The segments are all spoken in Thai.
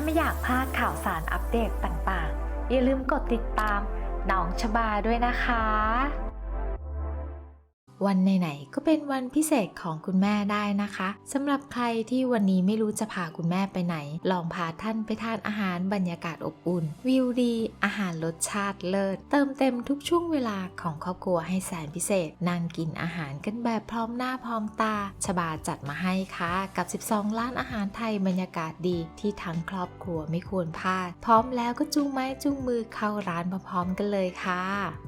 าไม่อยากพลาดข่าวสารอัปเดตต่างๆ อย่าลืมกดติดตามน้องชบาด้วยนะคะ วันไหนๆก็เป็นวันพิเศษของคุณแม่ได้นะคะสำหรับใครที่วันนี้ไม่รู้จะพาคุณแม่ไปไหน ลองพาท่านไปทานอาหารบรรยากาศอบอุ่น วิวดี อาหารรสชาติเลิศ เติมเต็มทุกช่วงเวลาของครอบครัวให้แสนพิเศษ นั่งกินอาหารกันแบบพร้อมหน้าพร้อมตา ชบาจัดมาให้ค่ะ กับ 12 ร้านอาหารไทยบรรยากาศดีที่ทั้งครอบครัวไม่ควรพลาด พร้อมแล้วก็จูงไม้จูงมือเข้าร้านพร้อมๆกันเลยค่ะ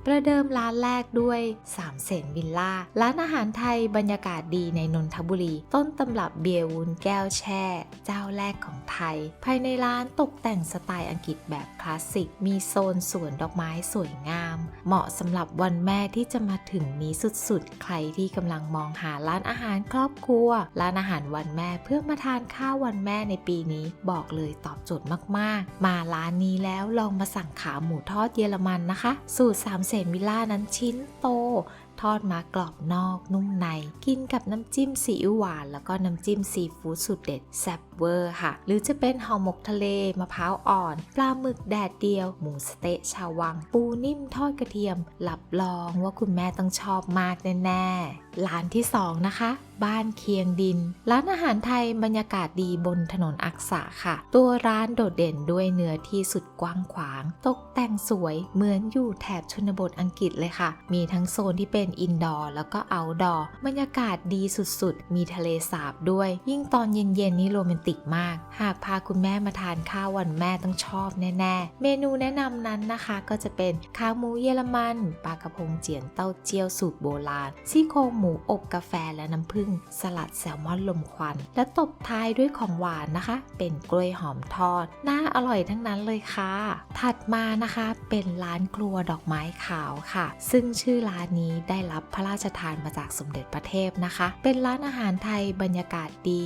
ประเดิมร้านแรกด้วยสามเสนวิลล่าร้านอาหารไทยบรรยากาศดีในนนทบุรี ต้นตำรับเบียร์วุ้นแก้วแช่ เจ้าแรกของไทย ภายในร้านตกแต่งสไตล์อังกฤษแบบคลาสสิก มีโซนสวนดอกไม้สวยงาม เหมาะสำหรับวันแม่ที่จะมาถึงนี้สุดๆ ใครที่กำลังมองหาร้านอาหารครอบครัว ร้านอาหารวันแม่เพื่อมาทานข้าววันแม่ในปีนี้ บอกเลยตอบโจทย์มากๆ มาร้านนี้แล้วลองมาสั่งขาหมูทอดเยอรมันนะคะ สูตรสามเสนวิลล่านั้นชิ้นโต ทอดมากรอบนอกนุ่มใน กินกับน้ำจิ้มซีอิ๊วหวาน แล้วก็น้ำจิ้มซีฟู้ดสุดเด็ดแซ่บเวอร์ค่ะ หรือจะเป็นห่อหมกทะเลมะพร้าวอ่อน ปลาหมึกแดดเดียว หมูสเต๊ะชาววัง ปูนิ่มทอดกระเทียมรับรองว่าคุณแม่ต้องชอบมากแน่ๆร้านที่ 2 นะคะ บ้านเคียงดิน ร้านอาหารไทยบรรยากาศดีบนถนนอักษะค่ะ ตัวร้านโดดเด่นด้วยเนื้อที่สุดกว้างขวาง ตกแต่งสวยเหมือนอยู่แถบชนบทอังกฤษเลยค่ะ มีทั้งโซนที่เป็นอินดอร์แล้วก็เอาดอร์บรรยากาศดีสุดๆ มีทะเลสาบด้วย ยิ่งตอนเย็นๆนี่โรแมนติกมาก หากพาคุณแม่มาทานข้าววันแม่ต้องชอบแน่ๆ เมนูแนะนำนั้นนะคะก็จะเป็นข้าวหมูเยอรมันปลากระพงเจียนเต้าเจี้ยวสูตรโบราณซี่โครงหมูอบกาแฟและน้ำผึ้งสลัดแซลมอนลมควัน และตบท้ายด้วยของหวานนะคะ เป็นกล้วยหอมทอด น่าอร่อยทั้งนั้นเลยค่ะ ถัดมานะคะเป็นร้านครัวดอกไม้ขาวค่ะ ซึ่งชื่อร้านนี้ได้รับพระราชทานมาจากสมเด็จพระเทพนะคะ เป็นร้านอาหารไทยบรรยากาศดี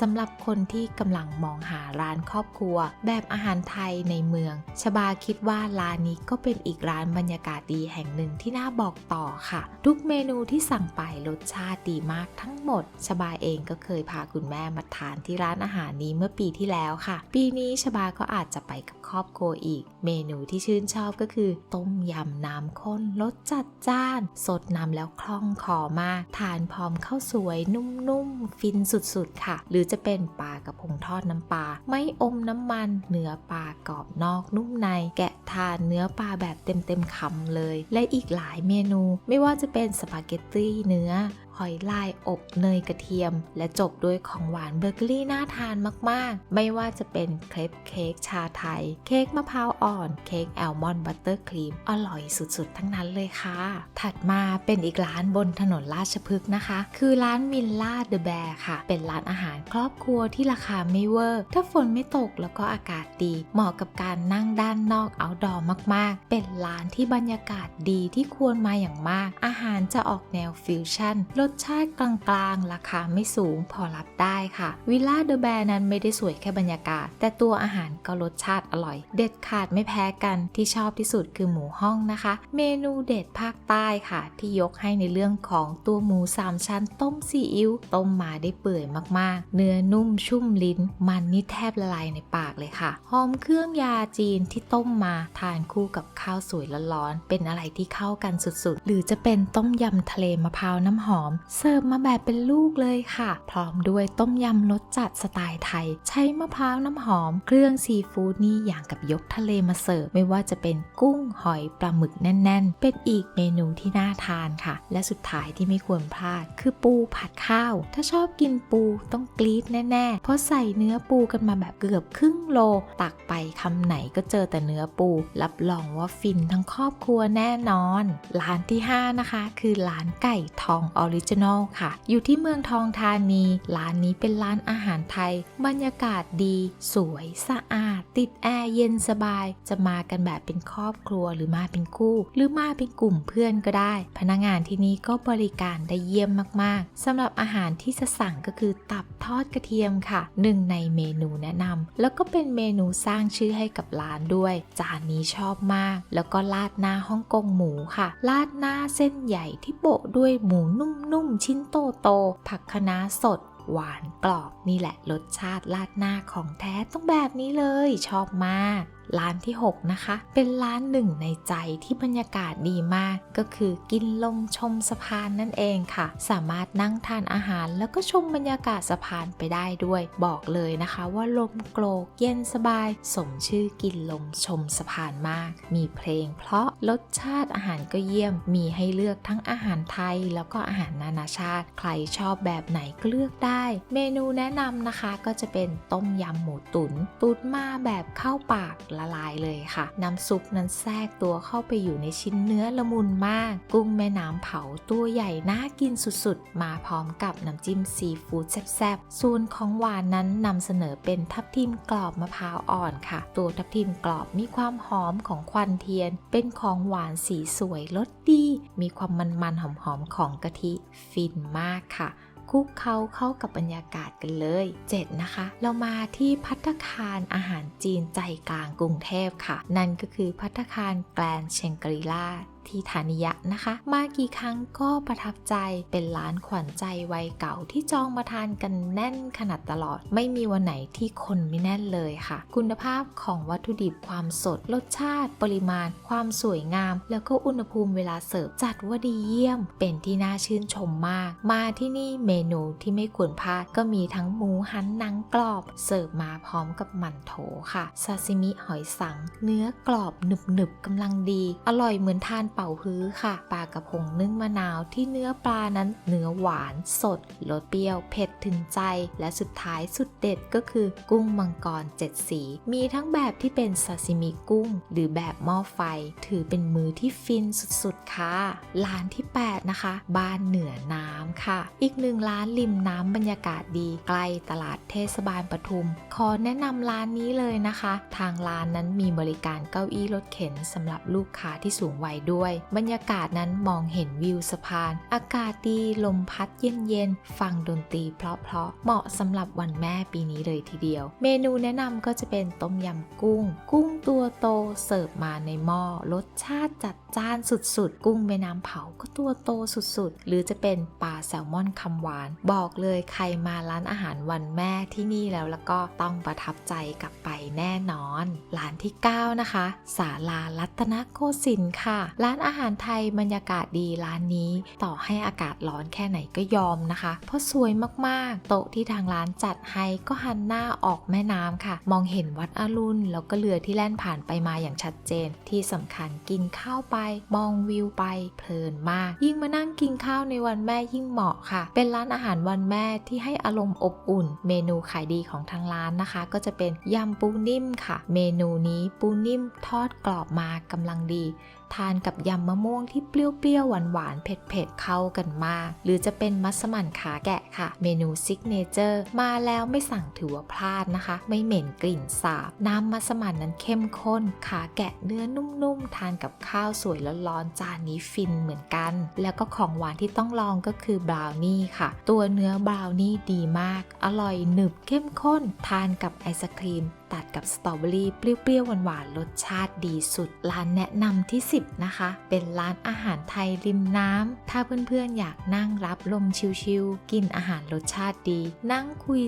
สำหรับคนที่กำลังมองหาร้านครอบครัว แบบอาหารไทยในเมือง ชบาคิดว่าร้านนี้ก็เป็นอีกร้านบรรยากาศดีแห่งหนึ่งที่น่าบอกต่อค่ะ ทุกเมนูที่สั่งไปรสชาติดีมากทั้งหมด ชบาเองก็เคยพาคุณแม่มาทานที่ร้านอาหารนี้เมื่อปีที่แล้วค่ะ ปีนี้ชบาก็อาจจะไปกับครอบครัวอีก เมนูที่ชื่นชอบก็คือ ต้มยำน้ำข้นรสจัดจ้าน สดน้ำแล้วคล่องคอมาก ทานพร้อมข้าวสวยนุ่มๆ ฟินสุดๆค่ะ หรือจะเป็นปลากระพงทอดน้ำปลาไม่อมน้ำมัน เนื้อปลากรอบนอกนุ่มใน แกะทานเนื้อปลาแบบเต็มๆคำเลย และอีกหลายเมนู ไม่ว่าจะเป็นสปาเกตตี้เนื้อห อยลายอบเนยกระเทียม และจบด้วยของหวานเบเกอรี่น่าทานมากๆ ไม่ว่าจะเป็นเครปเค้กชาไทย เค้กมะพร้าวอ่อน เค้กแอลมอนด์บัตเตอร์ครีม อร่อยสุดๆ ทั้งนั้นเลยค่ะ ถัดมาเป็นอีกร้านบนถนนราชพฤกษ์นะคะ คือร้านมิลล่าเดอะแบร์ค่ะ เป็นร้านอาหารครอบครัวที่ราคาไม่เวอร์ ถ้าฝนไม่ตกแล้วก็อากาศดี เหมาะกับการนั่งด้านนอกเอาดอร์มากๆ เป็นร้านที่บรรยากาศดีที่ควรมาอย่างมาก อาหารจะออกแนวฟิวชั่นรสสชาติกลางๆ ราคาไม่สูงพอรับได้ค่ะ วิลล่าเดอะแบร์นั้นไม่ได้สวยแค่บรรยากาศ แต่ตัวอาหารก็รสชาติอร่อย เด็ดขาดไม่แพ้กันที่ชอบที่สุดคือหมูห้องนะคะ เมนูเด็ดภาคใต้ค่ะ ที่ยกให้ในเรื่องของตัวหมูสามชั้น ต้มซีอิ๊วต้มมาได้เปื่อยมากๆ เนื้อนุ่มชุ่มลิ้น มันนี่แทบละลายในปากเลยค่ะหอมเครื่องยาจีนที่ต้มมาทานคู่กับข้าวสวยร้อนๆเป็นอะไรที่เข้ากันสุดๆ หรือจะเป็นต้มยำทะเลมะพร้าวน้ำหอมเสิร์ฟมาแบบเป็นลูกเลยค่ะ พร้อมด้วยต้มยำรสจัดสไตล์ไทย ใช้มะพร้าวน้ำหอม เครื่องซีฟู้ดนี่อย่างกับยกทะเลมาเสิร์ฟไม่ว่าจะเป็นกุ้งหอยปลาหมึกแน่น ๆ เป็นอีกเมนูที่น่าทานค่ะ และสุดท้ายที่ไม่ควรพลาด คือปูผัดข้าว ถ้าชอบกินปูต้องกรี๊ดแน่ๆ เพราะใส่เนื้อปูกันมาแบบเกือบครึ่งโล ตักไปคำไหนก็เจอแต่เนื้อปู รับรองว่าฟินทั้งครอบครัวแน่นอน ร้านที่ 5 นะคะ คือร้านไก่ทองออริจินอลค่ะ อยู่ที่เมืองทองธานี ร้านนี้เป็นร้านอาหารไทย บรรยากาศดี สวยสะอาด ติดแอร์เย็นสบาย จะมากันแบบเป็นครอบครัวหรือมาเป็นคู่ หรือมาเป็นกลุ่มเพื่อนก็ได้ พนักงานที่นี่ก็บริการได้เยี่ยมมากๆสำหรับอาหารที่จะสั่งก็คือตับทอดกระเทียมค่ะหนึ่งในเมนูแนะนำแล้วก็เป็นเมนูสร้างชื่อให้กับร้านด้วย จานนี้ชอบมาก แล้วก็ราดหน้าฮ่องกงหมูค่ะราดหน้าเส้นใหญ่ที่โปะด้วยหมูนุ่มนุ่มชิ้นโตโต ผักคะน้าสด หวานกรอบนี่แหละรสชาติราดหน้าของแท้ต้องแบบนี้เลย ชอบมาก ร้านที่ 6 นะคะ เป็นร้านหนึ่งในใจที่บรรยากาศดีมาก ก็คือกินลมชมสะพานนั่นเองค่ะ สามารถนั่งทานอาหารแล้วก็ชมบรรยากาศสะพานไปได้ด้วย บอกเลยนะคะว่าลมโกรกเย็นสบาย สมชื่อกินลมชมสะพานมาก มีเพลงเพราะรสชาติอาหารก็เยี่ยม มีให้เลือกทั้งอาหารไทย แล้วก็อาหารนานาชาติ ใครชอบแบบไหนก็เลือกได้ เมนูแนะนำนะคะก็จะเป็นต้มยำหมูตุน๋นตุ๋นมาแบบเข้าปากละลายเลยค่ะ น้ำซุปนั้นแทรกตัวเข้าไปอยู่ในชิ้นเนื้อละมุนมาก กุ้งแม่น้ำเผาตัวใหญ่น่ากินสุดๆ มาพร้อมกับน้ำจิ้มซีฟู้ดแซ่บๆส่วนของหวานนั้นนำเสนอเป็นทับทิมกรอบมะพร้าวอ่อนค่ะ ตัวทับทิมกรอบมีความหอมของควันเทียน เป็นของหวานสีสวยรสดี มีความมันๆหอมๆของกะทิ ฟินมากค่ะ คุกเขาเข้ากับบรรยากาศกันเลย 7 นะคะ เรามาที่พัตคารอาหารจีนใจกลางกรุงเทพค่ะ นั่นก็คือพัตคารแกลนเชงกรีลา ที่ฐานิยะนะคะ มากี่ครั้งก็ประทับใจเป็นร้านขวัญใจวัยเก่าที่จองมาทานกันแน่นขนาดตลอด ไม่มีวันไหนที่คนไม่แน่นเลยค่ะ คุณภาพของวัตถุดิบความสด รสชาติ ปริมาณ ความสวยงาม แล้วก็อุณหภูมิเวลาเสิร์ฟจัดว่าดีเยี่ยม เป็นที่น่าชื่นชมมาก มาที่นี่เมนูที่ไม่ควรพลาดก็มีทั้งหมูหันหนังกรอบ เสิร์ฟมาพร้อมกับหมั่นโถค่ะซาซิมิหอยสัง เนื้อกรอบหนึบๆกำลังดี อร่อยเหมือนทานเป่าฮื้อค่ะ ปลากระพงนึ่งมะนาวที่เนื้อปลานั้นเนื้อหวานสดรสเปรี้ยวเผ็ดถึงใจ และสุดท้ายสุดเด็ดก็คือกุ้งมังกรเจ็ดสี มีทั้งแบบที่เป็นซาซิมิกุ้ง หรือแบบหม้อไฟ ถือเป็นมือที่ฟินสุดๆค่ะร้านที่ 8 นะคะ บ้านเหนือน้ำค่ะ อีกหนึ่งร้านริมน้ำบรรยากาศดีใกล้ตลาดเทศบาลปทุม ขอแนะนำร้านนี้เลยนะคะ ทางร้านนั้นมีบริการเก้าอี้รถเข็นสำหรับลูกค้าที่สูงวัยด้วยบรรยากาศนั้นมองเห็นวิวสะพาน อากาศดีลมพัดเย็นๆ ฟังดนตรีเพราะๆ เหมาะสำหรับวันแม่ปีนี้เลยทีเดียว เมนูแนะนำก็จะเป็นต้มยำกุ้ง กุ้งตัวโตเสิร์ฟมาในหม้อรสชาติจัดจ้านสุดๆ กุ้งแม่น้ำเผาก็ตัวโตสุดๆ หรือจะเป็นปลาแซลมอนคำหวาน บอกเลยใครมาร้านอาหารวันแม่ที่นี่แล้วแล้วก็ต้องประทับใจกลับไปแน่นอน ร้านที่ 9 นะคะ ศาลารัตนโกสินทร์ค่ะร้านร้านอาหารไทยบรรยากาศดีร้านนี้ ต่อให้อากาศร้อนแค่ไหนก็ยอมนะคะ เพราะสวยมากๆ โต๊ะที่ทางร้านจัดให้ก็หันหน้าออกแม่น้ำค่ะ มองเห็นวัดอรุณแล้วก็เรือที่แล่นผ่านไปมาอย่างชัดเจน ที่สำคัญกินข้าวไป มองวิวไปเพลินมาก ยิ่งมานั่งกินข้าวในวันแม่ยิ่งเหมาะค่ะ เป็นร้านอาหารวันแม่ที่ให้อารมณ์อบอุ่น เมนูขายดีของทางร้านนะคะ ก็จะเป็นยำปูนิ่มค่ะ เมนูนี้ปูนิ่มทอดกรอบมากำลังดี ทานกับยำมะม่วงที่เปรี้ยวๆหวานๆเผ็ดๆเข้ากันมาก หรือจะเป็นมัสมั่นขาแกะค่ะ เมนูซิกเนเจอร์มาแล้วไม่สั่งถือว่าพลาดนะคะ ไม่เหม็นกลิ่นสาบ น้ำมัสมั่นนั้นเข้มข้น ขาแกะเนื้อนุ่มๆ ทานกับข้าวสวยร้อนๆจานนี้ฟินเหมือนกัน แล้วก็ของหวานที่ต้องลองก็คือบราวนี่ค่ะ ตัวเนื้อบราวนี่ดีมาก อร่อยหนึบเข้มข้น ทานกับไอศครีม ตัดกับสตรอเบอรี่เปรี้ยวๆหวานๆรสชาติดีสุด ร้านแนะนำที่ 10 นะคะ เป็นร้านอาหารไทยริมน้ำถ้าเพื่อนๆอยากนั่งรับลมชิลๆกินอาหารรสชาติดี นั่งคุย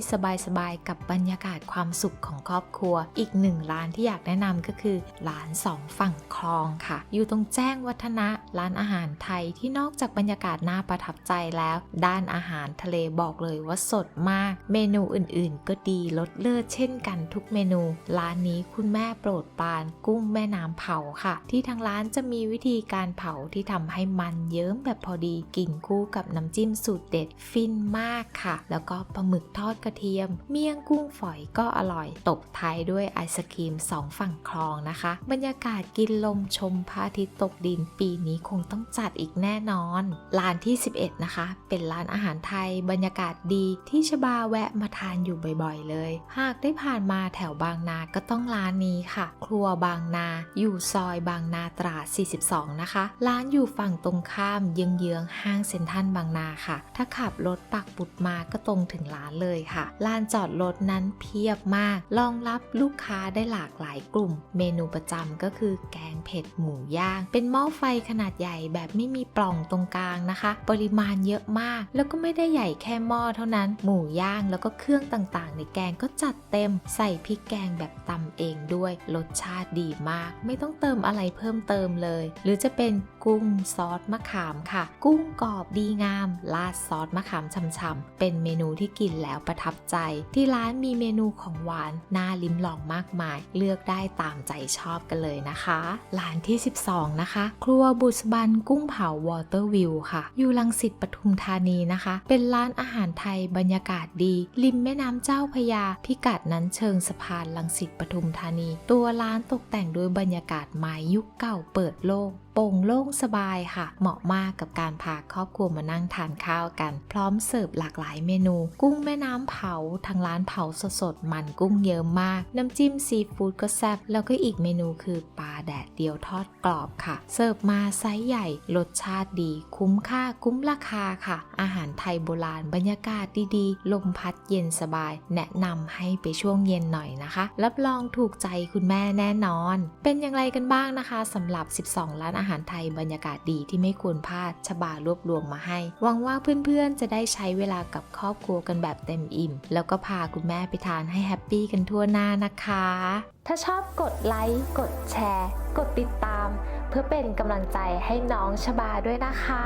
สบายๆกับบรรยากาศความสุขของครอบครัว อีกหนึ่งร้านที่อยากแนะนำก็คือร้านสองฝั่งคลองค่ะ อยู่ตรงแจ้งวัฒนะร้านอาหารไทยที่นอกจากบรรยากาศน่าประทับใจแล้ว ด้านอาหารทะเลบอกเลยว่าสดมาก เมนูอื่นๆ ก็ดีรสเลิศเช่นกันทุกเมนูร้านนี้คุณแม่โปรดปานกุ้งแม่น้ำเผาค่ะ ที่ทางร้านจะมีวิธีการเผาที่ทำให้มันเยิ้มแบบพอดีกินคู่กับน้ำจิ้มสูตรเด็ดฟินมากค่ะ แล้วก็ปลาหมึกทอดกระเทียม เมี่ยงกุ้งฝอยก็อร่อย ตบท้ายด้วยไอศครีมสองฝั่งคลองนะคะ บรรยากาศกินลมชมพระอาทิตย์ตกดินปีนี้คงต้องจัดอีกแน่นอน ร้านที่ 11 นะคะ เป็นร้านอาหารไทยบรรยากาศดีที่ชบาแวะมาทานอยู่บ่อยๆเลย หากได้ผ่านมาแถวบางนาก็ต้องร้านนี้ค่ะ ครัวบางนา อยู่ซอยบางนาตราด 42 นะคะ ร้านอยู่ฝั่งตรงข้ามเยื้องๆห้างเซ็นทรัลบางนาค่ะ ถ้าขับรถปักปุดมาก็ตรงถึงร้านเลยค่ะ ลานจอดรถนั้นเพียบมากรองรับลูกค้าได้หลากหลายกลุ่ม เมนูประจำก็คือแกงเผ็ดหมูย่าง เป็นหม้อไฟขนาดใหญ่แบบไม่มีปล่องตรงกลางนะคะ ปริมาณเยอะมาก แล้วก็ไม่ได้ใหญ่แค่หม้อเท่านั้น หมูย่างแล้วก็เครื่องต่างๆ ในแกงก็จัดเต็ม ใส่พริกแกงแบบตำเองด้วย รสชาติดีมาก ไม่ต้องเติมอะไรเพิ่มเติมเลย หรือจะเป็น กุ้งซอสมะขามค่ะ กุ้งกรอบดีงามราดซอสมะขามช่ำๆเป็นเมนูที่กินแล้วประทับใจ ที่ร้านมีเมนูของหวานน่าลิ้มลองมากมาย เลือกได้ตามใจชอบกันเลยนะคะร้านที่ 12 นะคะ ครัวบุษบันกุ้งเผาวอเตอร์วิวค่ะ อยู่ลังสิตปทุมธานีนะคะ เป็นร้านอาหารไทยบรรยากาศดี ริมแม่น้ำเจ้าพยา พิกัดนั้นเชิงสะพานลังสิตปทุมธานี ตัวร้านตกแต่งด้วยบรรยากาศไม้ยุคเก่าเปิดโล่งโปร่งโล่งสบายค่ะ เหมาะมากกับการพาครอบครัวมานั่งทานข้าวกัน พร้อมเสิร์ฟหลากหลายเมนู กุ้งแม่น้ำเผาทางร้านเผาสดๆมันกุ้งเยอะมาก น้ำจิ้มซีฟู้ดก็แซ่บแล้วก็อีกเมนูคือปลาแดดเดียวทอดกรอบค่ะ เสิร์ฟมาไซส์ใหญ่ รสชาติดี คุ้มค่าคุ้มราคาค่ะ อาหารไทยโบราณบรรยากาศดีๆ ลมพัดเย็นสบาย แนะนำให้ไปช่วงเย็นหน่อยนะคะ รับรองถูกใจคุณแม่แน่นอน เป็นอย่างไรกันบ้างนะคะสำหรับ 12 ร้านอาหารไทยบรรยากาศดีที่ไม่ควรพลาด ชบารวบรวมมาให้ หวังว่าเพื่อนๆ จะได้ใช้เวลากับครอบครัวกันแบบเต็มอิ่ม แล้วก็พาคุณแม่ไปทานให้แฮปปี้กันทั่วหน้านะคะ ถ้าชอบกดไลค์ กดแชร์ กดติดตาม เพื่อเป็นกำลังใจให้น้องชบาด้วยนะคะ